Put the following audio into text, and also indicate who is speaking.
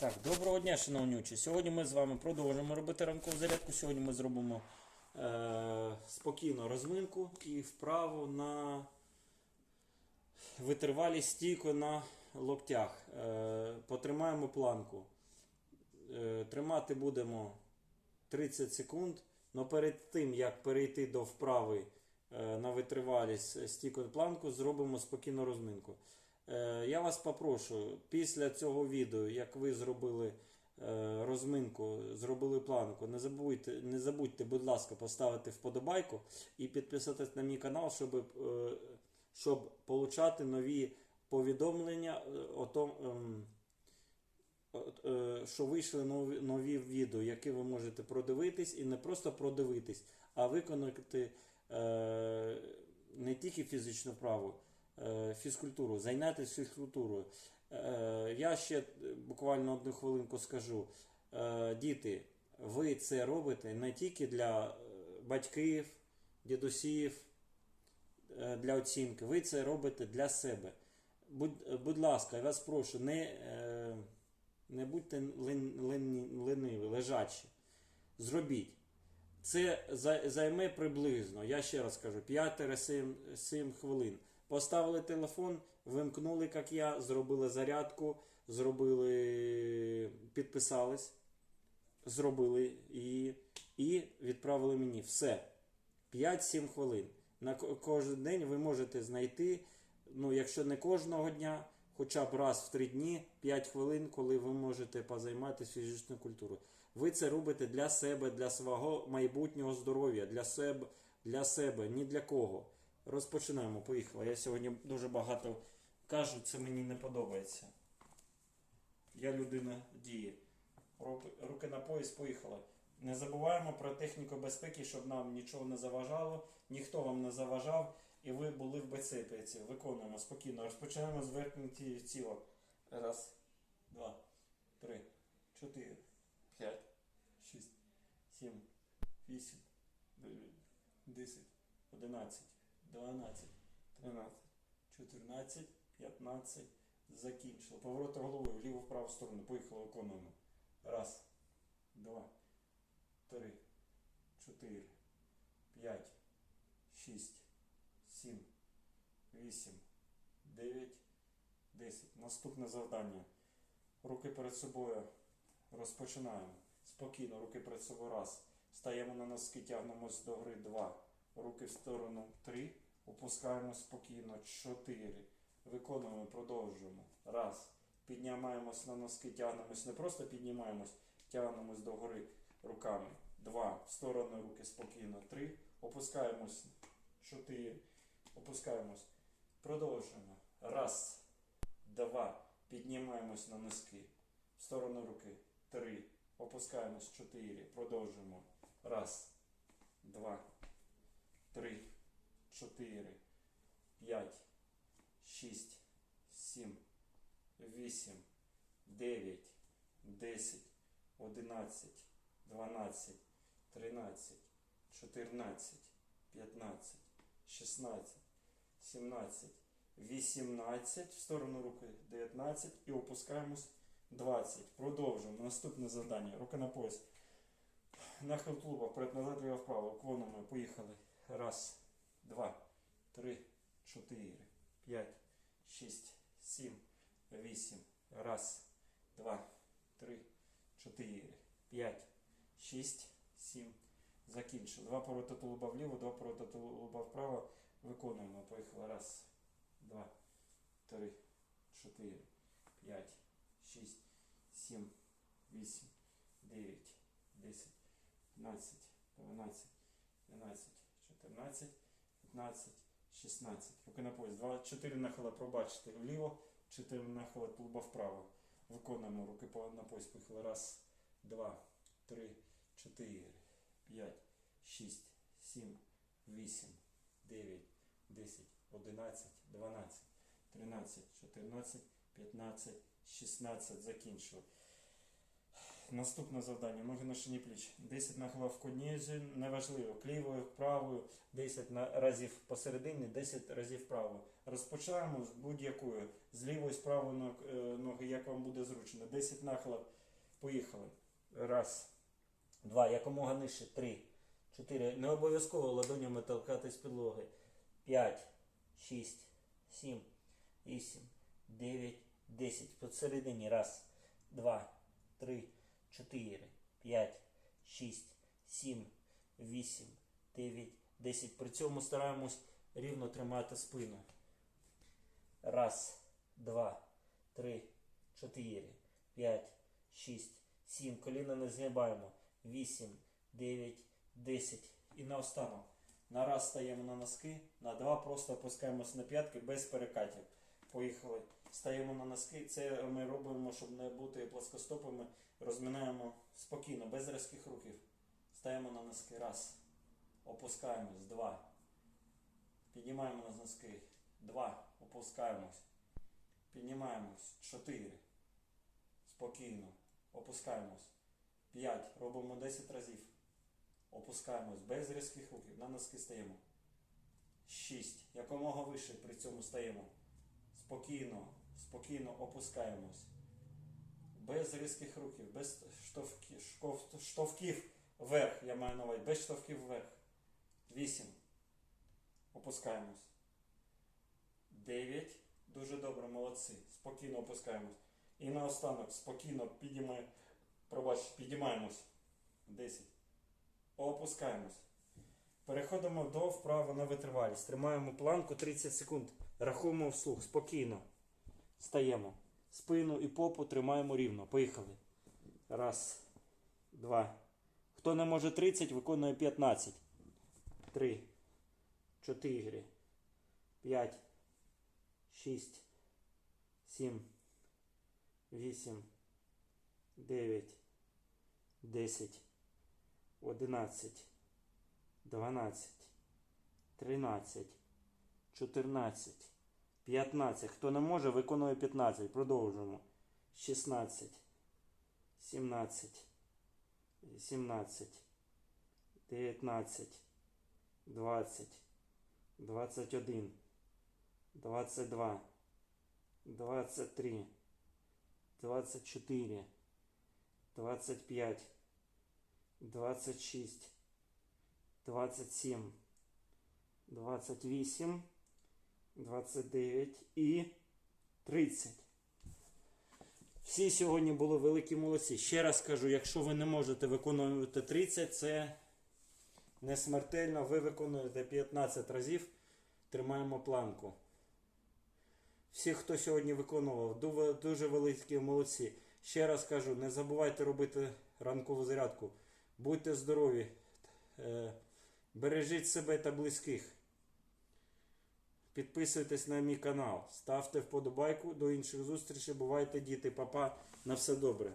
Speaker 1: Так, доброго дня, шановні учні. Сьогодні ми з вами продовжуємо робити ранкову зарядку. Сьогодні ми зробимо е, спокійно розминку і вправо на витривалість стійко на локтях. Е, потримаємо планку. Е, тримати будемо 30 секунд. Но перед тим, як перейти до вправи е, на витривалість стійко на планку, зробимо спокійну розминку. Е, Я вас попрошу, після цього відео, як ви зробили е, розминку, зробили планку, не забудьте, не забудьте, будь ласка, поставити вподобайку і підписатись на мій канал, щоб, е, щоб получати нові повідомлення о том, ем, що вийшли нові, відео, які ви можете продивитись і не просто продивитись, а виконати не тільки фізичну вправу, фізкультуру, зайнятися фізкультурою. Е, я ще буквально одну хвилинку скажу. Е, діти, ви це робите не тільки для е, батьків, дідусів, е, для оцінки, ви це робите для себе. Будь, будь ласка, я вас прошу, не, е, не будьте лениві, лежачі. Зробіть. Це займе приблизно, я ще раз кажу, 5-7 хвилин. Поставили телефон, вимкнули, як я, зробили зарядку, зробили, підписались, зробили і, і відправили мені. Все. 5-7 хвилин. На кожен день ви можете знайти, ну, якщо не кожного дня, хоча б раз в 3 дні, 5 хвилин, коли ви можете позайматися фізичною культурою. Ви це робите для себе, для свого майбутнього здоров'я, для себе, для себе, ні для кого. Розпочинаємо, поїхали. Я сьогодні дуже багато кажу, це мені не подобається. Я людина дії. Руки- на пояс, поїхали. Не забуваємо про техніку безпеки, щоб нам нічого не заважало, ніхто вам не заважав, і ви були в безпеці. Виконуємо спокійно. Розпочинаємо з ті- тіла. Раз, два, три, чотири, п'ять, шість, сім, вісім, дев'ять, десять, одинадцять, дванадцять, тринадцять, чотирнадцять, п'ятнадцять. Закінчили. Повороти головою вліво в праву сторону. Поїхали, виконуємо. Раз, два, три, чотири, п'ять, шість, сім, вісім, дев'ять, десять. Наступне завдання. Руки перед собою. Розпочинаємо. Спокійно, руки перед собою. Раз. Стаємо на носки, тягнемось до гри. Два. Руки в сторону. Три. Опускаємо спокійно. Чотири. Виконуємо, продовжуємо. Раз. Піднімаємось на носки, тягнемось. Не просто піднімаємось, тягнемось до гори руками. Два. В сторону руки спокійно. Три. Опускаємось. Чотири. Опускаємось. Продовжуємо. Раз. Два. Піднімаємось на носки. В сторону руки. Три. Опускаємось. Чотири. Продовжуємо. Раз. Два. Три. Чотири. П'ять. Шість. Сім. Вісім. Дев'ять. Десять. Одинадцять. Дванадцять. Тринадцять. Чотирнадцять. П'ятнадцять. Шістнадцять. Сімнадцять. 18 в сторону руки 19 і опускаємось 20. Продовжуємо. Наступне завдання. Рука на пояс. Нахил тулуба. Вперед назад, ліво вправо. Клонами. Поїхали. Раз, два, три, чотири, п'ять, шість, сім, вісім. Раз, два, три, чотири, п'ять, шість, сім. Закінчили. Два поворота тулуба вліво, два поворота тулуба вправо. Виконуємо. Поїхали. Раз, два, три, чотири, п'ять, шість, сім, вісім, дев'ять, десять, п'ятнадцять, дванадцять, тринадцять, чотирнадцять, п'ятнадцять, шістнадцять. Руки на пояс. Два, чотири нахила пробачте вліво, чотири нахила тулуба вправо. Виконуємо руки на пояс. Раз, два, три, чотири, п'ять, шість, сім, вісім, дев'ять, десять, одинадцять, дванадцять, тринадцять, чотирнадцять, п'ятнадцять, шістнадцять. Закінчили. Наступне завдання. Ноги на шині пліч. 10 нахилів в однією, неважливо. Лівою, правою, 10 на- разів посередині, 10 разів правою. Розпочинаємо з будь-якої. З лівої, з правої е, ноги, як вам буде зручно. 10 нахилів. Поїхали. Раз. Два. Якомога нижче. Три. Чотири. Не обов'язково ладонями толкати з підлоги. П'ять. Шість. Сім. Вісім. Дев'ять. Десять. Посередині. Раз. Два. Три. Чотири. П'ять. Шість. Сім. Вісім. Дев'ять. Десять. При цьому стараємось рівно тримати спину. Раз. Два. Три. Чотири. П'ять. Шість. Сім. Коліна не згибаємо. Вісім. Дев'ять. Десять. І наостанок. На раз стаємо на носки, на два просто опускаємось на п'ятки без перекатів. Поїхали. Стаємо на носки. Це ми робимо, щоб не бути плоскостопами. Розминаємо спокійно, без різких рухів. Стаємо на носки. Раз. Опускаємось. Два. Піднімаємо на носки. Два. Опускаємось. Піднімаємось. Чотири. Спокійно. Опускаємось. П'ять. Робимо 10 разів. Опускаємось без різких рухів. На носки стаємо. 6. Якомога вище при цьому стаємо. Спокійно, спокійно опускаємось. Без різких рухів, без штовхів, шков- штовхів вверх, я маю на увазі, без штовхів вверх. 8. Опускаємось. 9. Дуже добре, молодці. Спокійно опускаємось. І наостанок спокійно підіймаємо. Пробач, підіймаємось. 10. Опускаємось. Переходимо до вправи на витривалість. Тримаємо планку 30 секунд. Рахуємо вслух. Спокійно. Стаємо. Спину і попу тримаємо рівно. Поїхали. Раз. Два. Хто не може 30, виконує 15. Три. Чотири. П'ять. Шість. Сім. Вісім. Дев'ять. Десять. 11, 12, 13, 14, 15. Хто не може, виконує 15. Продовжуємо. 16, 17, 18, 19, 20, 21, 22, 23, 24, 25, 26, 27, 28, 29 і 30. Всі сьогодні були великі молодці. Ще раз кажу, якщо ви не можете виконувати 30, це не смертельно. Ви виконуєте 15 разів. Тримаємо планку. Всі, хто сьогодні виконував, дуже великі молодці. Ще раз кажу, не забувайте робити ранкову зарядку. Будьте здорові, е, бережіть себе та близьких. Підписуйтесь на мій канал, ставте вподобайку. До інших зустрічей. Бувайте, діти, папа. На все добре.